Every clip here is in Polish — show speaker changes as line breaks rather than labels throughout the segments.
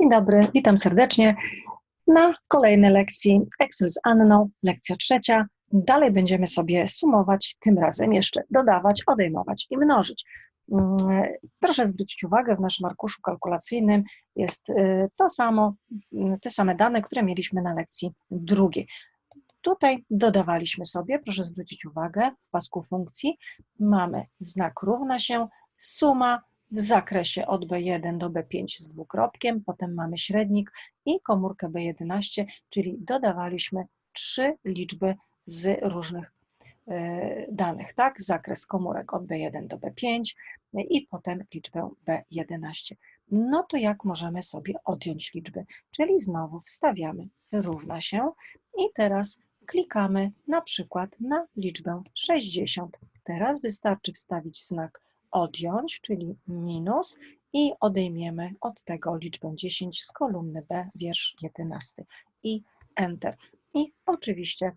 Dzień dobry, witam serdecznie na kolejnej lekcji Excel z Anną, lekcja trzecia. Dalej będziemy sobie sumować, tym razem jeszcze dodawać, odejmować i mnożyć. Mm, Proszę zwrócić uwagę, w naszym arkuszu kalkulacyjnym jest y, to samo, y, te same dane, które mieliśmy na lekcji drugiej. Tutaj dodawaliśmy sobie, proszę zwrócić uwagę, w pasku funkcji mamy znak równa się, suma w zakresie od B1 do B5 z dwukropkiem, potem mamy średnik i komórkę B11, czyli dodawaliśmy trzy liczby z różnych e, danych, tak? Zakres komórek od B1 do B5 i potem liczbę B11. No to jak możemy sobie odjąć liczby? Czyli znowu wstawiamy równa się i teraz klikamy na przykład na liczbę 60. Teraz wystarczy wstawić znak odjąć, czyli minus i odejmiemy od tego liczbę 10 z kolumny B, wiersz 11 i Enter. I oczywiście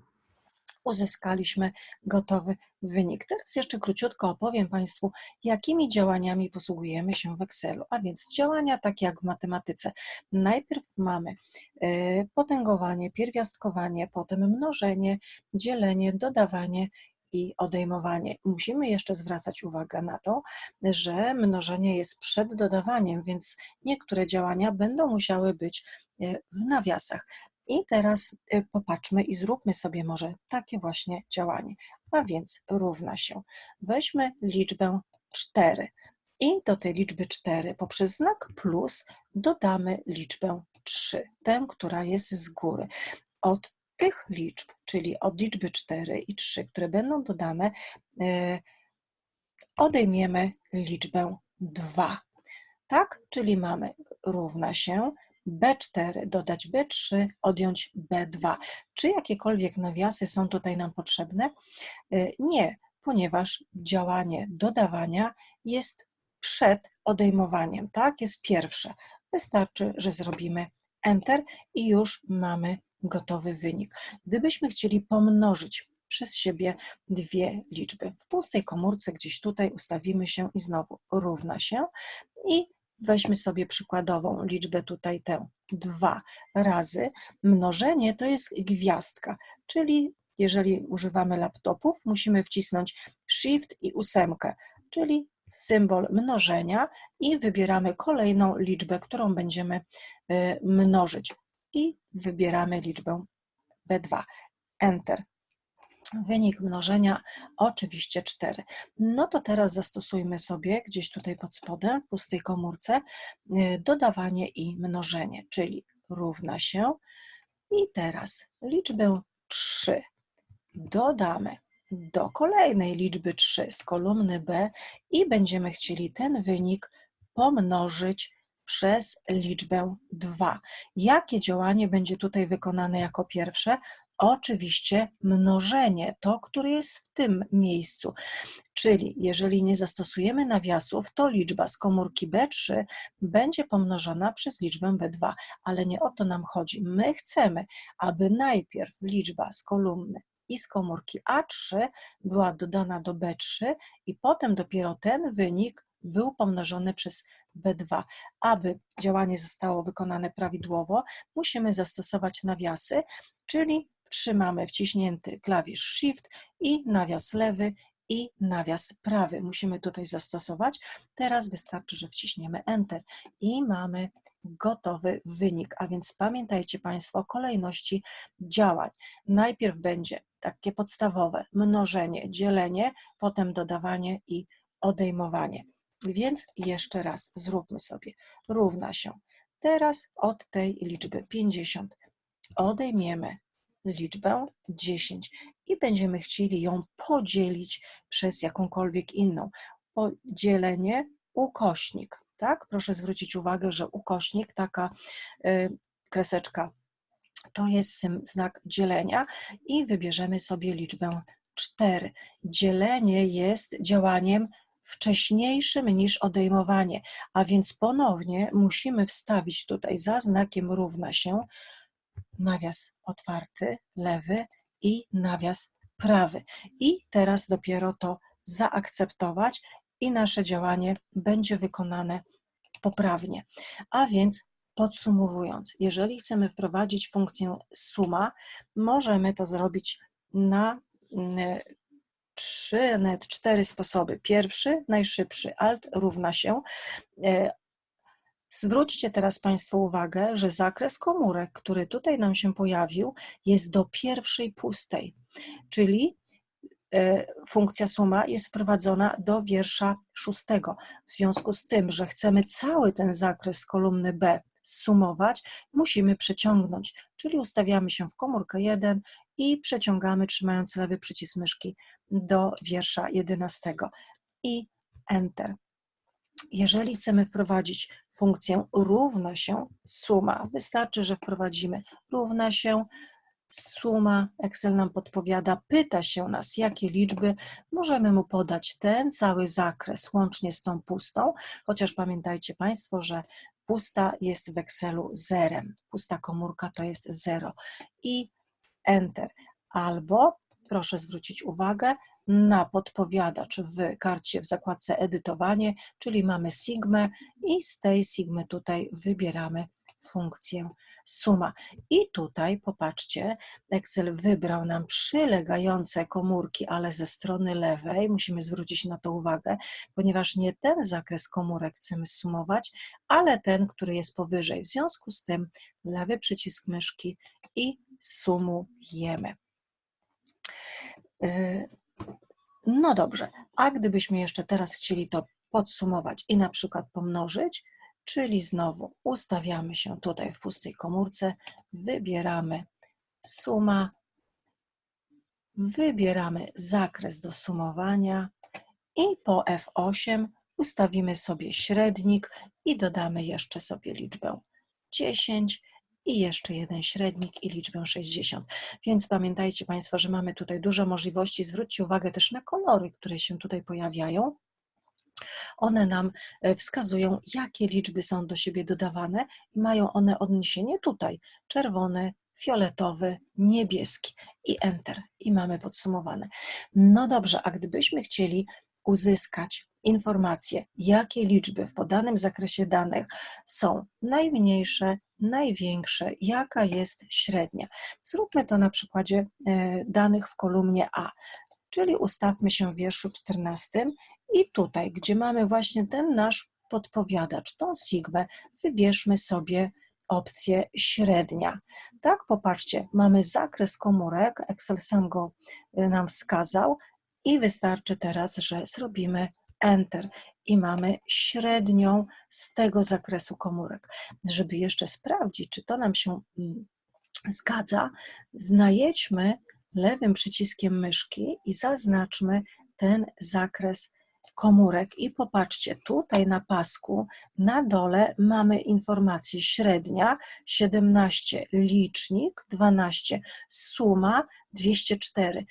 uzyskaliśmy gotowy wynik. Teraz jeszcze króciutko opowiem Państwu, jakimi działaniami posługujemy się w Excelu, a więc działania takie jak w matematyce. Najpierw mamy y, potęgowanie, pierwiastkowanie, potem mnożenie, dzielenie, dodawanie i odejmowanie. Musimy jeszcze zwracać uwagę na to, że mnożenie jest przed dodawaniem, więc niektóre działania będą musiały być e, w nawiasach. I teraz e, popatrzmy i zróbmy sobie może takie właśnie działanie. A więc równa się. Weźmy liczbę 4 i do tej liczby 4 poprzez znak plus dodamy liczbę 3, tę, która jest z góry. Od tych liczb, czyli od liczby 4 i 3, które będą dodane, e, odejmiemy liczbę 2. Tak? Czyli mamy równa się B4 dodać B3, odjąć B2. Czy jakiekolwiek nawiasy są tutaj nam potrzebne? E, nie, ponieważ działanie dodawania jest przed odejmowaniem, tak? Jest pierwsze. Wystarczy, że zrobimy Enter i już mamy gotowy wynik. Gdybyśmy chcieli pomnożyć przez siebie dwie liczby, w pustej komórce gdzieś tutaj ustawimy się i znowu równa się i weźmy sobie przykładową liczbę tutaj tę dwa razy. Mnożenie to jest gwiazdka, czyli jeżeli używamy laptopów, musimy wcisnąć Shift i ósemkę, czyli symbol mnożenia i wybieramy kolejną liczbę, którą będziemy y, mnożyć i wybieramy liczbę B2. Enter. Wynik mnożenia oczywiście 4. No to teraz zastosujmy sobie gdzieś tutaj pod spodem, w pustej komórce, y, dodawanie i mnożenie, czyli równa się. I teraz liczbę 3 dodamy do kolejnej liczby 3 z kolumny B i będziemy chcieli ten wynik pomnożyć przez liczbę 2. Jakie działanie będzie tutaj wykonane jako pierwsze? Oczywiście mnożenie, to, które jest w tym miejscu. Czyli jeżeli nie zastosujemy nawiasów, to liczba z komórki B3 będzie pomnożona przez liczbę B2, ale nie o to nam chodzi. My chcemy, aby najpierw liczba z kolumny i z komórki A3 była dodana do B3 i potem dopiero ten wynik był pomnożony przez B2. Aby działanie zostało wykonane prawidłowo, musimy zastosować nawiasy, czyli trzymamy wciśnięty klawisz Shift i nawias lewy i nawias prawy. Musimy tutaj zastosować. Teraz wystarczy, że wciśniemy Enter i mamy gotowy wynik. A więc pamiętajcie Państwo o kolejności działań. Najpierw będzie takie podstawowe mnożenie, dzielenie, potem dodawanie i odejmowanie. Więc jeszcze raz zróbmy sobie. Równa się. Teraz od tej liczby 50 odejmiemy liczbę 10 i będziemy chcieli ją podzielić przez jakąkolwiek inną. Podzielenie ukośnik. Tak? Proszę zwrócić uwagę, że ukośnik, taka y, kreseczka, to jest znak dzielenia i wybierzemy sobie liczbę 4. Dzielenie jest działaniem wcześniejszym niż odejmowanie, a więc ponownie musimy wstawić tutaj za znakiem równa się nawias otwarty, lewy i nawias prawy. I teraz dopiero to zaakceptować i nasze działanie będzie wykonane poprawnie. A więc Podsumowując, jeżeli chcemy wprowadzić funkcję suma, możemy to zrobić na mm, trzy, nawet cztery sposoby. Pierwszy, najszybszy, alt równa się. E, zwróćcie teraz Państwo uwagę, że zakres komórek, który tutaj nam się pojawił, jest do pierwszej pustej, czyli e, funkcja suma jest wprowadzona do wiersza szóstego. W związku z tym, że chcemy cały ten zakres kolumny B sumować, musimy przeciągnąć, czyli ustawiamy się w komórkę 1 i przeciągamy, trzymając lewy przycisk myszki do wiersza 11 i Enter. Jeżeli chcemy wprowadzić funkcję równa się suma, wystarczy, że wprowadzimy równa się suma. Excel nam podpowiada, pyta się nas, jakie liczby. Możemy mu podać ten cały zakres łącznie z tą pustą, chociaż pamiętajcie Państwo, że pusta jest w Excelu zerem. Pusta komórka to jest 0 i Enter. Albo, proszę zwrócić uwagę, na podpowiadacz w karcie w zakładce edytowanie, czyli mamy Sigmę i z tej Sigmy tutaj wybieramy funkcję suma. I tutaj popatrzcie, Excel wybrał nam przylegające komórki, ale ze strony lewej, musimy zwrócić na to uwagę, ponieważ nie ten zakres komórek chcemy sumować, ale ten, który jest powyżej. W związku z tym lewy przycisk myszki i sumujemy. Y, no dobrze, a gdybyśmy jeszcze teraz chcieli to podsumować i na przykład pomnożyć, czyli znowu ustawiamy się tutaj w pustej komórce, wybieramy suma, wybieramy zakres do sumowania i po F8 ustawimy sobie średnik i dodamy jeszcze sobie liczbę 10 i jeszcze jeden średnik i liczbę 60. Więc pamiętajcie Państwo, że mamy tutaj dużo możliwości. Zwróćcie uwagę też na kolory, które się tutaj pojawiają. One nam e, wskazują, jakie liczby są do siebie dodawane i mają one odniesienie tutaj. Czerwony, fioletowy, niebieski i Enter. I mamy podsumowane. No dobrze, a gdybyśmy chcieli uzyskać informacje, jakie liczby w podanym zakresie danych są najmniejsze, największe, jaka jest średnia. Zróbmy to na przykładzie e, danych w kolumnie A, czyli ustawmy się w wierszu 14 i tutaj, gdzie mamy właśnie ten nasz podpowiadacz, tą sigmę, wybierzmy sobie opcję średnia. Tak, popatrzcie, mamy zakres komórek, Excel sam go e, nam wskazał i wystarczy teraz, że zrobimy Enter i mamy średnią z tego zakresu komórek. Żeby jeszcze sprawdzić, czy to nam się mm, zgadza, znajedźmy lewym przyciskiem myszki i zaznaczmy ten zakres komórek i popatrzcie, tutaj na pasku na dole mamy informację średnia 17, licznik 12, suma 204.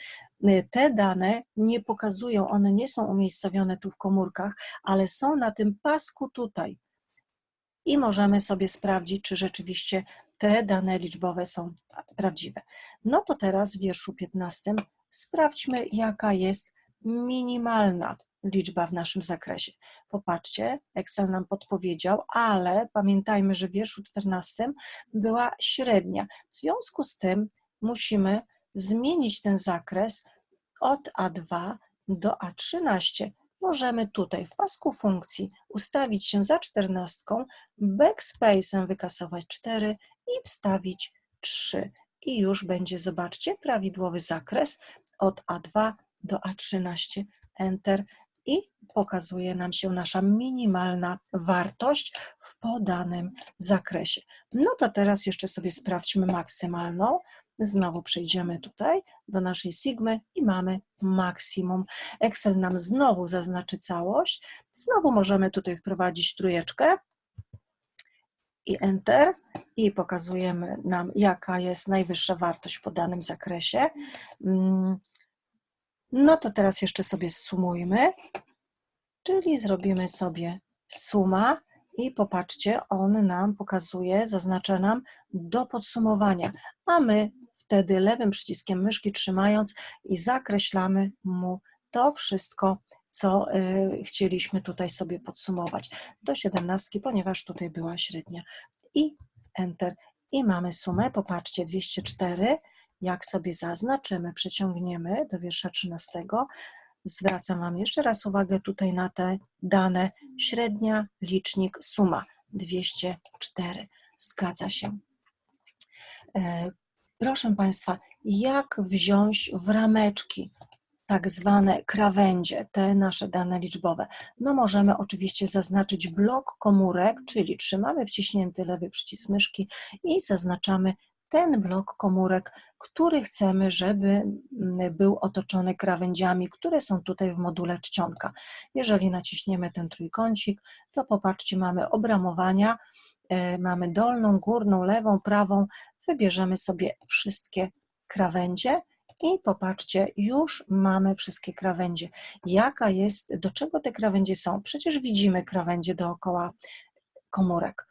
Te dane nie pokazują, one nie są umiejscowione tu w komórkach, ale są na tym pasku tutaj. I możemy sobie sprawdzić, czy rzeczywiście te dane liczbowe są prawdziwe. No to teraz w wierszu 15 sprawdźmy, jaka jest minimalna liczba w naszym zakresie. Popatrzcie, Excel nam podpowiedział, ale pamiętajmy, że w wierszu 14 była średnia. W związku z tym musimy zmienić ten zakres od A2 do A13. Możemy tutaj w pasku funkcji ustawić się za czternastką, backspace'em wykasować 4 i wstawić 3. I już będzie, zobaczcie, prawidłowy zakres od A2 do A13. Enter i pokazuje nam się nasza minimalna wartość w podanym zakresie. No to teraz jeszcze sobie sprawdźmy maksymalną. Znowu przejdziemy tutaj do naszej sigmy i mamy maksimum. Excel nam znowu zaznaczy całość. Znowu możemy tutaj wprowadzić trójeczkę i Enter i pokazujemy nam, jaka jest najwyższa wartość w podanym zakresie. Mm, no to teraz jeszcze sobie sumujmy, czyli zrobimy sobie suma i popatrzcie, on nam pokazuje, zaznacza nam do podsumowania, a my wtedy lewym przyciskiem myszki trzymając i zakreślamy mu to wszystko, co y, chcieliśmy tutaj sobie podsumować do 17, ponieważ tutaj była średnia. i Enter. I mamy sumę, popatrzcie, 204. Jak sobie zaznaczymy, przeciągniemy do wiersza 13, zwracam Wam jeszcze raz uwagę tutaj na te dane. Średnia, licznik, suma 204. Zgadza się. Proszę Państwa, jak wziąć w rameczki tak zwane krawędzie, te nasze dane liczbowe? No możemy oczywiście zaznaczyć blok komórek, czyli trzymamy wciśnięty lewy przycisk myszki i zaznaczamy ten blok komórek, który chcemy, żeby mm, był otoczony krawędziami, które są tutaj w module czcionka. Jeżeli naciśniemy ten trójkącik, to popatrzcie, mamy obramowania, e, mamy dolną, górną, lewą, prawą, wybierzemy sobie wszystkie krawędzie i popatrzcie, już mamy wszystkie krawędzie. Jaka jest, do czego te krawędzie są? Przecież widzimy krawędzie dookoła komórek,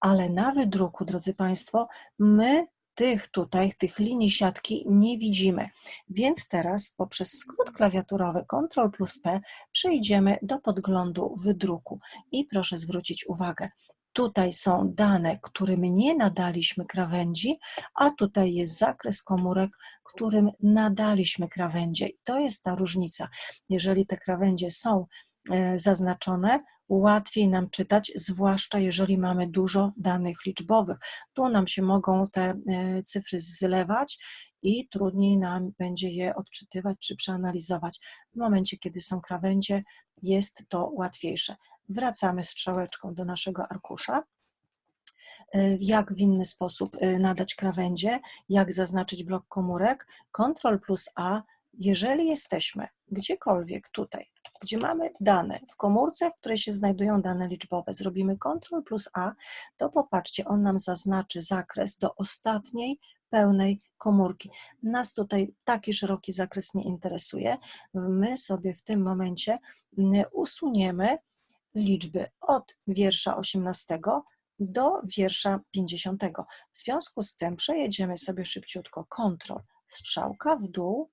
ale na wydruku, drodzy Państwo, my tych tutaj, tych linii siatki nie widzimy. Więc teraz poprzez skrót klawiaturowy Ctrl plus P przejdziemy do podglądu wydruku i proszę zwrócić uwagę, Tutaj są dane, którym nie nadaliśmy krawędzi, a tutaj jest zakres komórek, którym nadaliśmy krawędzie. I to jest ta różnica. Jeżeli te krawędzie są e, zaznaczone, łatwiej nam czytać, zwłaszcza jeżeli mamy dużo danych liczbowych. Tu nam się mogą te e, cyfry zlewać i trudniej nam będzie je odczytywać czy przeanalizować. W momencie, kiedy są krawędzie, jest to łatwiejsze. Wracamy strzałeczką do naszego arkusza. Y, jak w inny sposób y, nadać krawędzie, jak zaznaczyć blok komórek. Ctrl plus A, jeżeli jesteśmy gdziekolwiek tutaj, gdzie mamy dane, w komórce, w której się znajdują dane liczbowe, zrobimy Ctrl plus A, to popatrzcie, on nam zaznaczy zakres do ostatniej pełnej komórki. Nas tutaj taki szeroki zakres nie interesuje. My sobie w tym momencie usuniemy liczby od wiersza 18 do wiersza 50. W związku z tym przejedziemy sobie szybciutko Ctrl, strzałka w dół,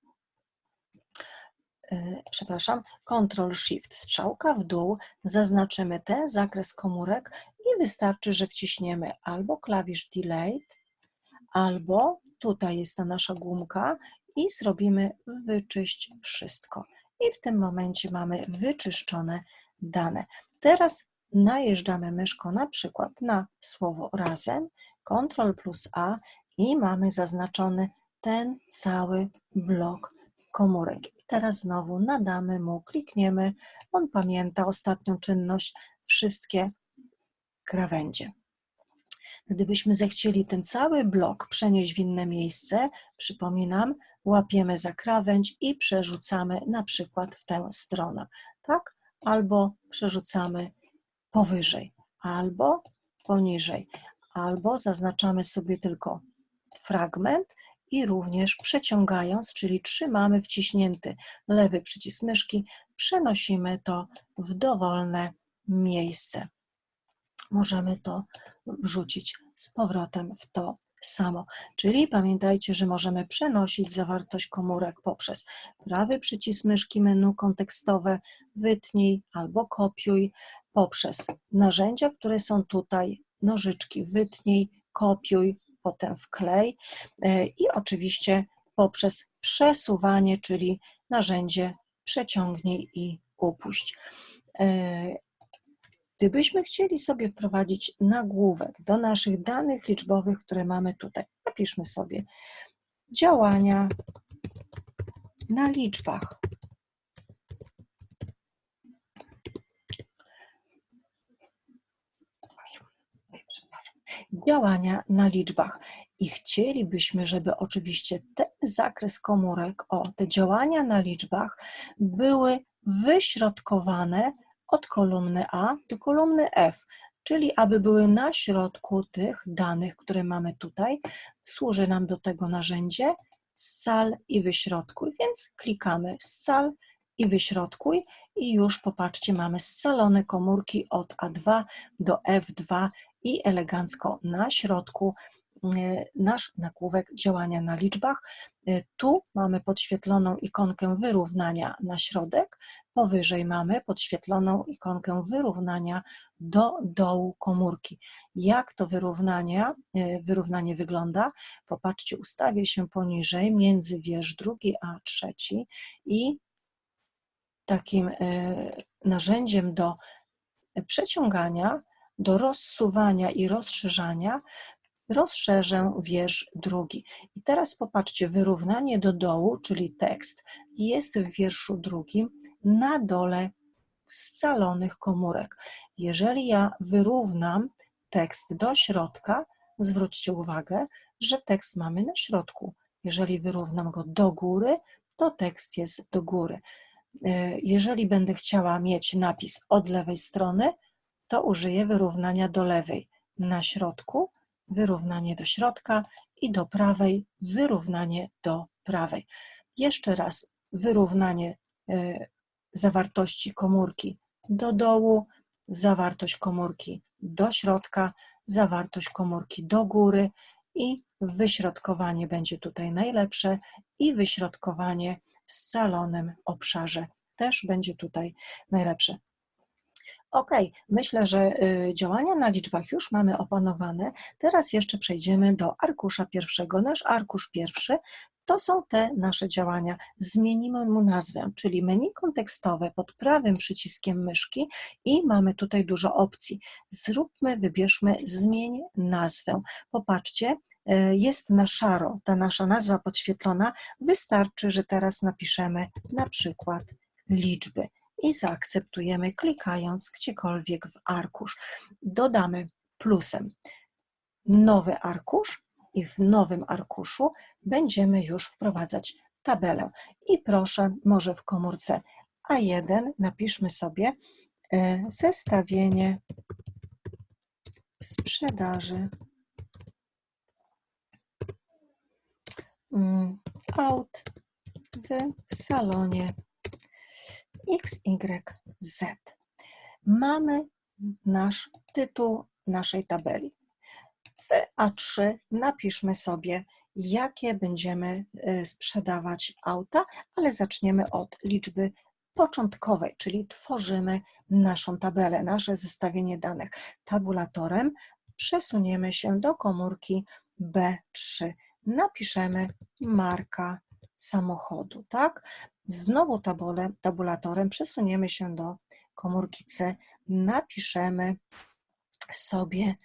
yy, przepraszam, Ctrl Shift, strzałka w dół, zaznaczymy ten zakres komórek i wystarczy, że wciśniemy albo klawisz Delete, albo tutaj jest ta nasza gumka i zrobimy wyczyść wszystko. I w tym momencie mamy wyczyszczone dane. Teraz najeżdżamy myszką na przykład na słowo razem, Ctrl plus A i mamy zaznaczony ten cały blok komórek. I teraz znowu nadamy mu, klikniemy, on pamięta ostatnią czynność, wszystkie krawędzie. Gdybyśmy zechcieli ten cały blok przenieść w inne miejsce, przypominam, łapiemy za krawędź i przerzucamy na przykład w tę stronę, tak? Albo przerzucamy powyżej, albo poniżej, albo zaznaczamy sobie tylko fragment i również przeciągając, czyli trzymamy wciśnięty lewy przycisk myszki, przenosimy to w dowolne miejsce. Możemy to wrzucić z powrotem w to samo. Czyli pamiętajcie, że możemy przenosić zawartość komórek poprzez prawy przycisk myszki menu kontekstowe, wytnij albo kopiuj, poprzez narzędzia, które są tutaj, nożyczki wytnij, kopiuj, potem wklej e, i oczywiście poprzez przesuwanie, czyli narzędzie przeciągnij i upuść. Gdybyśmy chcieli sobie wprowadzić nagłówek do naszych danych liczbowych, które mamy tutaj, napiszmy sobie działania na liczbach. działania na liczbach. I chcielibyśmy, żeby oczywiście ten zakres komórek, o, te działania na liczbach były wyśrodkowane od kolumny A do kolumny F, czyli aby były na środku tych danych, które mamy tutaj. Służy nam do tego narzędzie scal i wyśrodkuj, więc klikamy scal i wyśrodkuj i już popatrzcie, mamy scalone komórki od A2 do F2 i elegancko na środku nasz nagłówek działania na liczbach. Tu mamy podświetloną ikonkę wyrównania na środek, powyżej mamy podświetloną ikonkę wyrównania do dołu komórki. Jak to wyrównanie, wyrównanie wygląda? Popatrzcie, ustawię się poniżej między wiersz drugi a trzeci i takim narzędziem do przeciągania, do rozsuwania i rozszerzania rozszerzę wiersz drugi. I teraz popatrzcie, wyrównanie do dołu, czyli tekst, jest w wierszu drugim na dole scalonych komórek. Jeżeli ja wyrównam tekst do środka, zwróćcie uwagę, że tekst mamy na środku. Jeżeli wyrównam go do góry, to tekst jest do góry. E, jeżeli będę chciała mieć napis od lewej strony, to użyję wyrównania do lewej. Na środku wyrównanie do środka i do prawej wyrównanie do prawej. Jeszcze raz wyrównanie e, zawartości komórki do dołu, zawartość komórki do środka, zawartość komórki do góry i wyśrodkowanie będzie tutaj najlepsze i wyśrodkowanie w scalonym obszarze też będzie tutaj najlepsze. Ok, myślę, że y, działania na liczbach już mamy opanowane. Teraz jeszcze przejdziemy do arkusza pierwszego. Nasz arkusz pierwszy to są te nasze działania. Zmienimy mu nazwę, czyli menu kontekstowe pod prawym przyciskiem myszki i mamy tutaj dużo opcji. Zróbmy, wybierzmy zmień nazwę. Popatrzcie, y, jest na szaro ta nasza nazwa podświetlona. Wystarczy, że teraz napiszemy na przykład liczby i zaakceptujemy klikając gdziekolwiek w arkusz. Dodamy plusem nowy arkusz i w nowym arkuszu będziemy już wprowadzać tabelę. I proszę, może w komórce A1 napiszmy sobie e, zestawienie sprzedaży mm, aut w salonie XYZ. Mamy nasz tytuł naszej tabeli. W A3 napiszmy sobie, jakie będziemy e, sprzedawać auta, ale zaczniemy od liczby początkowej, czyli tworzymy naszą tabelę, nasze zestawienie danych. Tabulatorem przesuniemy się do komórki B3. Napiszemy marka samochodu, tak? Znowu tabule, tabulatorem przesuniemy się do komórki C, napiszemy sobie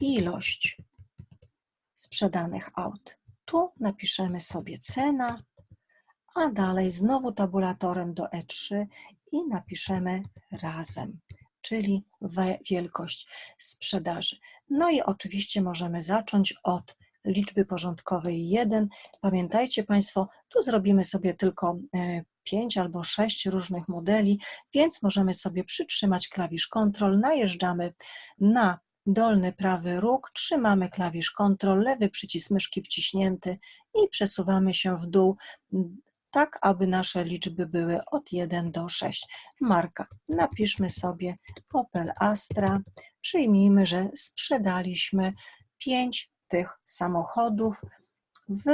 ilość sprzedanych aut. Tu napiszemy sobie cena, a dalej znowu tabulatorem do E3 i napiszemy razem, czyli wielkość sprzedaży. No i oczywiście możemy zacząć od liczby porządkowej 1. Pamiętajcie Państwo, tu zrobimy sobie tylko 5 e, albo 6 różnych modeli, więc możemy sobie przytrzymać klawisz Ctrl, najeżdżamy na dolny prawy róg, trzymamy klawisz Ctrl, lewy przycisk myszki wciśnięty i przesuwamy się w dół, tak aby nasze liczby były od 1 do 6. Marka. Napiszmy sobie Opel Astra. Przyjmijmy, że sprzedaliśmy 5 tych samochodów w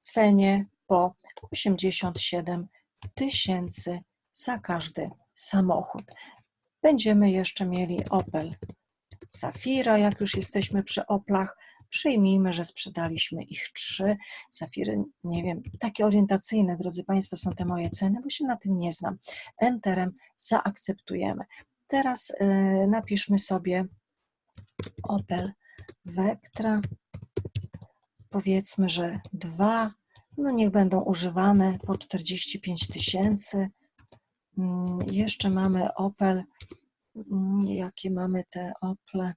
cenie po 87 tysięcy za każdy samochód. Będziemy jeszcze mieli Opel Zafira, jak już jesteśmy przy Oplach. Przyjmijmy, że sprzedaliśmy ich trzy. Zafiry, nie wiem, takie orientacyjne, drodzy Państwo, są te moje ceny, bo się na tym nie znam. Enterem zaakceptujemy. Teraz y, napiszmy sobie Opel Vectra powiedzmy, że dwa, no niech będą używane po 45 tysięcy. Mm, jeszcze mamy Opel, mm, jakie mamy te Ople,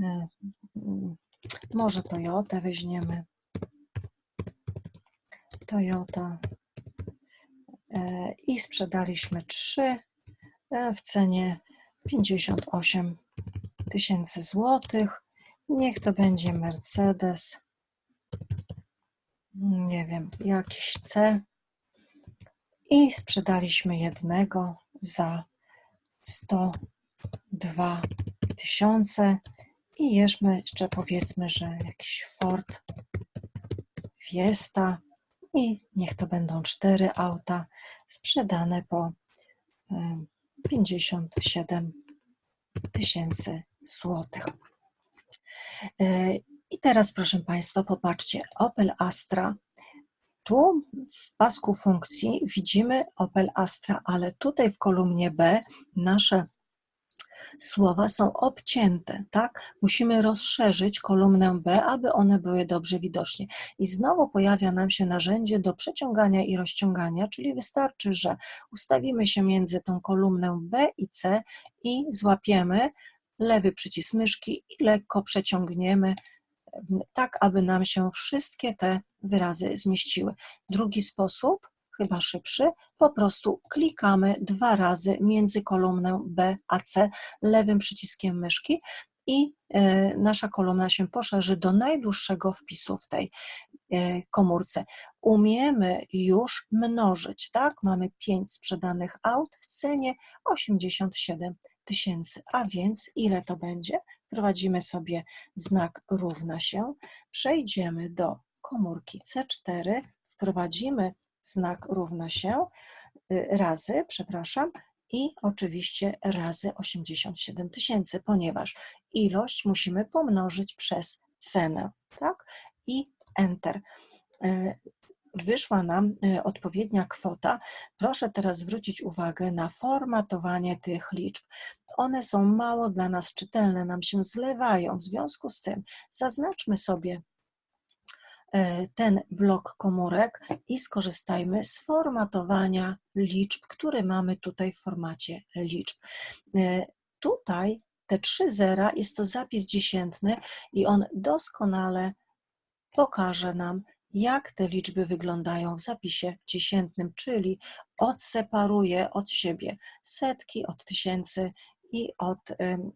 e, mm, może Toyota weźmiemy. Toyota e, i sprzedaliśmy trzy e, w cenie 58 tysięcy złotych. Niech to będzie Mercedes nie wiem, jakiś C. I sprzedaliśmy jednego za 102 tysiące. I jeszcze, powiedzmy, że jakiś Ford Fiesta. I niech to będą cztery auta sprzedane po em, 57 tysięcy złotych. I teraz, proszę Państwa, popatrzcie, Opel Astra. Tu w pasku funkcji widzimy Opel Astra, ale tutaj w kolumnie B nasze słowa są obcięte, tak? Musimy rozszerzyć kolumnę B, aby one były dobrze widoczne. I znowu pojawia nam się narzędzie do przeciągania i rozciągania, czyli wystarczy, że ustawimy się między tą kolumnę B i C i złapiemy lewy przycisk myszki i lekko przeciągniemy, tak aby nam się wszystkie te wyrazy zmieściły. Drugi sposób, chyba szybszy, po prostu klikamy dwa razy między kolumnę B a C lewym przyciskiem myszki i e, nasza kolumna się poszerzy do najdłuższego wpisu w tej e, komórce. Umiemy już mnożyć, tak? Mamy 5 sprzedanych aut w cenie 87 tysięcy, a więc ile to będzie? Wprowadzimy sobie znak równa się, przejdziemy do komórki C4, wprowadzimy znak równa się y, razy, przepraszam, i oczywiście razy 87 tysięcy, ponieważ ilość musimy pomnożyć przez cenę, tak? I Enter. Y, wyszła nam y, odpowiednia kwota. Proszę teraz zwrócić uwagę na formatowanie tych liczb. One są mało dla nas czytelne, nam się zlewają. W związku z tym zaznaczmy sobie E, ten blok komórek i skorzystajmy z formatowania liczb, które mamy tutaj w formacie liczb. E, tutaj te trzy zera jest to zapis dziesiętny i on doskonale pokaże nam, jak te liczby wyglądają w zapisie dziesiętnym, czyli odseparuje od siebie setki, od tysięcy i od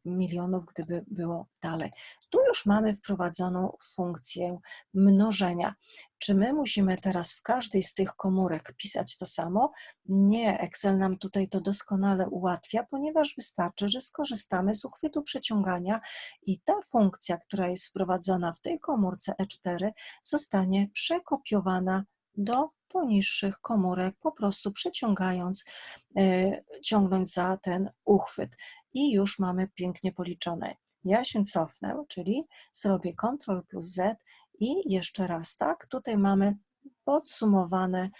milionów, gdyby było dalej. Tu już mamy wprowadzoną funkcję mnożenia. Czy my musimy teraz w każdej z tych komórek pisać to samo? Nie, Excel nam tutaj to doskonale ułatwia, ponieważ wystarczy, że skorzystamy z uchwytu przeciągania i ta funkcja, która jest wprowadzona w tej komórce E4, zostanie przekopiowana do poniższych komórek, po prostu przeciągając, e, ciągnąć za ten uchwyt i już mamy pięknie policzone. Ja się cofnę, czyli zrobię Ctrl plus Z i jeszcze raz tak. Tutaj mamy podsumowane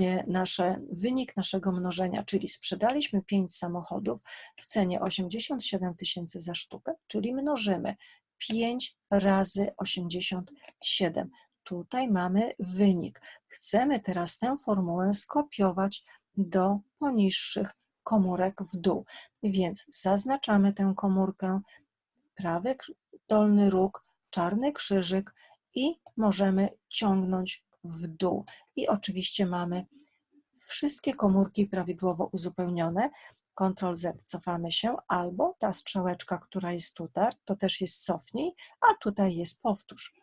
e, nasze, wynik naszego mnożenia, czyli sprzedaliśmy 5 samochodów w cenie 87 tysięcy za sztukę, czyli mnożymy 5 razy 87. Tutaj mamy wynik. Chcemy teraz tę formułę skopiować do poniższych komórek w dół. Więc zaznaczamy tę komórkę, prawy dolny róg, czarny krzyżyk i możemy ciągnąć w dół. I oczywiście mamy wszystkie komórki prawidłowo uzupełnione. Ctrl Z cofamy się, albo ta strzałeczka, która jest tutaj, to też jest cofnij, a tutaj jest powtórz.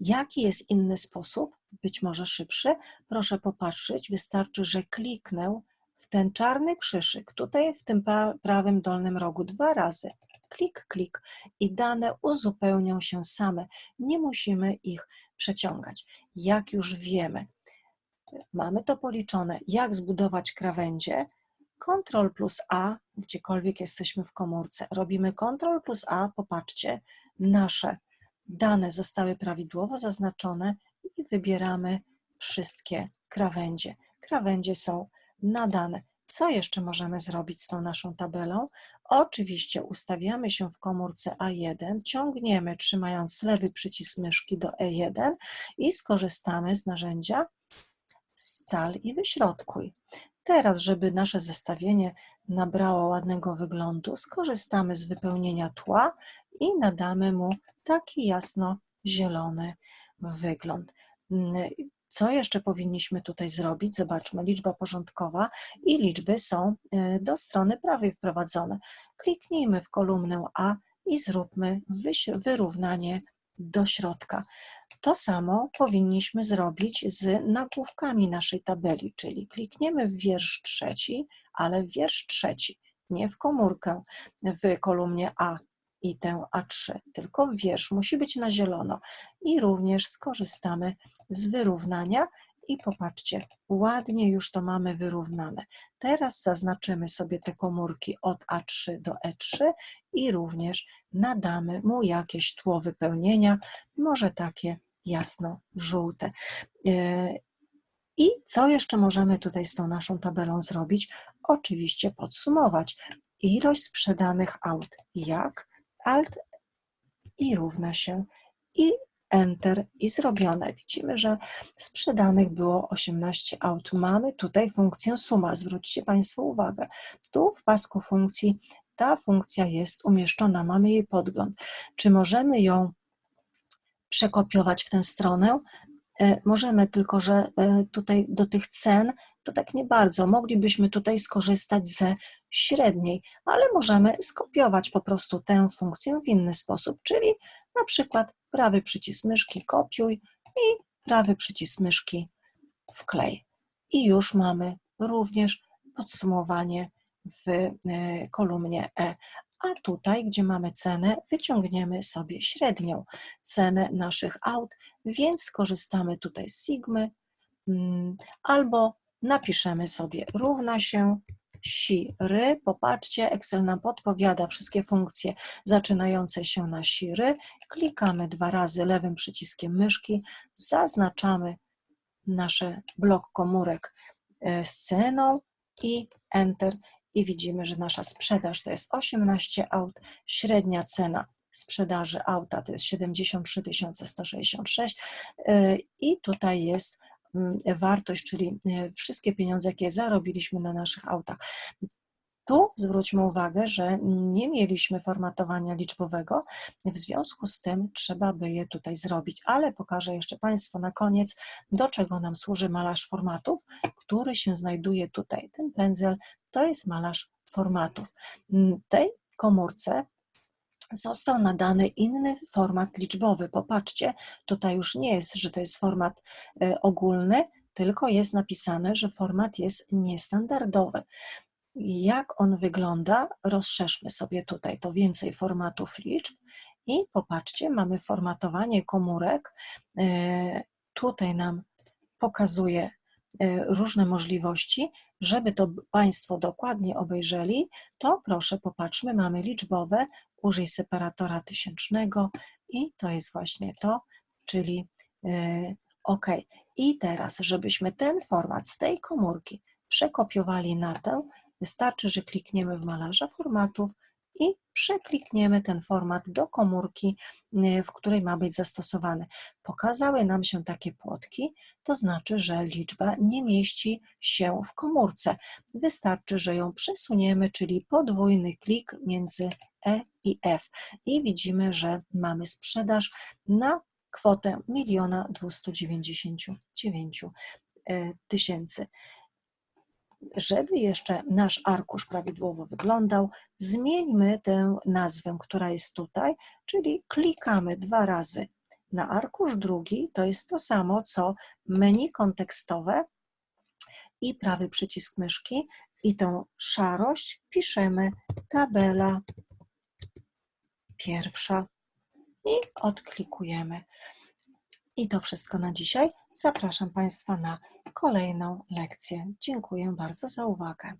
Jaki jest inny sposób, być może szybszy? Proszę popatrzeć, wystarczy, że kliknę w ten czarny krzyżyk, tutaj w tym prawym dolnym rogu dwa razy, klik, klik i dane uzupełnią się same. Nie musimy ich przeciągać. Jak już wiemy, mamy to policzone, jak zbudować krawędzie, Ctrl plus A, gdziekolwiek jesteśmy w komórce, robimy Ctrl plus A, popatrzcie, nasze dane zostały prawidłowo zaznaczone i wybieramy wszystkie krawędzie. Krawędzie są nadane. Co jeszcze możemy zrobić z tą naszą tabelą? Oczywiście ustawiamy się w komórce A1, ciągniemy trzymając lewy przycisk myszki do E1 i skorzystamy z narzędzia scal i wyśrodkuj. Teraz, żeby nasze zestawienie nabrało ładnego wyglądu, skorzystamy z wypełnienia tła i nadamy mu taki jasno-zielony wygląd. Co jeszcze powinniśmy tutaj zrobić? Zobaczmy, liczba porządkowa i liczby są e, do strony prawej wprowadzone. Kliknijmy w kolumnę A i zróbmy wyrównanie do środka. To samo powinniśmy zrobić z nagłówkami naszej tabeli, czyli klikniemy w wiersz trzeci, ale w wiersz trzeci, nie w komórkę w kolumnie A, i tę A3, tylko wiersz musi być na zielono. I również skorzystamy z wyrównania i popatrzcie, ładnie już to mamy wyrównane. Teraz zaznaczymy sobie te komórki od A3 do E3 i również nadamy mu jakieś tło wypełnienia, może takie jasno-żółte. E, I co jeszcze możemy tutaj z tą naszą tabelą zrobić? Oczywiście podsumować ilość sprzedanych aut. Jak? Alt i równa się i Enter i zrobione. Widzimy, że sprzedanych było 18 aut. Mamy tutaj funkcję suma. Zwróćcie Państwo uwagę. Tu w pasku funkcji ta funkcja jest umieszczona, mamy jej podgląd. Czy możemy ją przekopiować w tę stronę? E, możemy, tylko że e, tutaj do tych cen to tak nie bardzo. Moglibyśmy tutaj skorzystać ze średniej, ale możemy skopiować po prostu tę funkcję w inny sposób, czyli na przykład prawy przycisk myszki kopiuj i prawy przycisk myszki wklej. I już mamy również podsumowanie w e, kolumnie E. A tutaj, gdzie mamy cenę, wyciągniemy sobie średnią cenę naszych aut, więc skorzystamy tutaj z sigmy mm, albo napiszemy sobie równa się siry. Popatrzcie, Excel nam podpowiada wszystkie funkcje zaczynające się na siry. Klikamy dwa razy lewym przyciskiem myszki, zaznaczamy nasz blok komórek e, z ceną i Enter i widzimy, że nasza sprzedaż to jest 18 aut, średnia cena sprzedaży auta to jest 73 166 e, i tutaj jest Mm, wartość, czyli e, wszystkie pieniądze, jakie zarobiliśmy na naszych autach. Tu zwróćmy uwagę, że nie mieliśmy formatowania liczbowego, w związku z tym trzeba by je tutaj zrobić, ale pokażę jeszcze Państwu na koniec, do czego nam służy malarz formatów, który się znajduje tutaj. Ten pędzel to jest malarz formatów. Tej komórce został nadany inny format liczbowy. Popatrzcie, tutaj już nie jest, że to jest format e, ogólny, tylko jest napisane, że format jest niestandardowy. Jak on wygląda? Rozszerzmy sobie tutaj to więcej formatów liczb i popatrzcie, mamy formatowanie komórek. E, tutaj nam pokazuje e, różne możliwości. Żeby to Państwo dokładnie obejrzeli, to proszę popatrzmy, mamy liczbowe, użyj separatora tysięcznego i to jest właśnie to, czyli yy, OK. I teraz, żebyśmy ten format z tej komórki przekopiowali na tę, wystarczy, że klikniemy w malarza formatów i przeklikniemy ten format do komórki, y, w której ma być zastosowany. Pokazały nam się takie płotki, to znaczy, że liczba nie mieści się w komórce. Wystarczy, że ją przesuniemy, czyli podwójny klik między E i F i widzimy, że mamy sprzedaż na kwotę 1 299 e, tysięcy. Żeby jeszcze nasz arkusz prawidłowo wyglądał, zmieńmy tę nazwę, która jest tutaj, czyli klikamy dwa razy na arkusz drugi, to jest to samo co menu kontekstowe i prawy przycisk myszki i tą szarość piszemy tabela pierwsza i odklikujemy. I to wszystko na dzisiaj. Zapraszam Państwa na kolejną lekcję. Dziękuję bardzo za uwagę.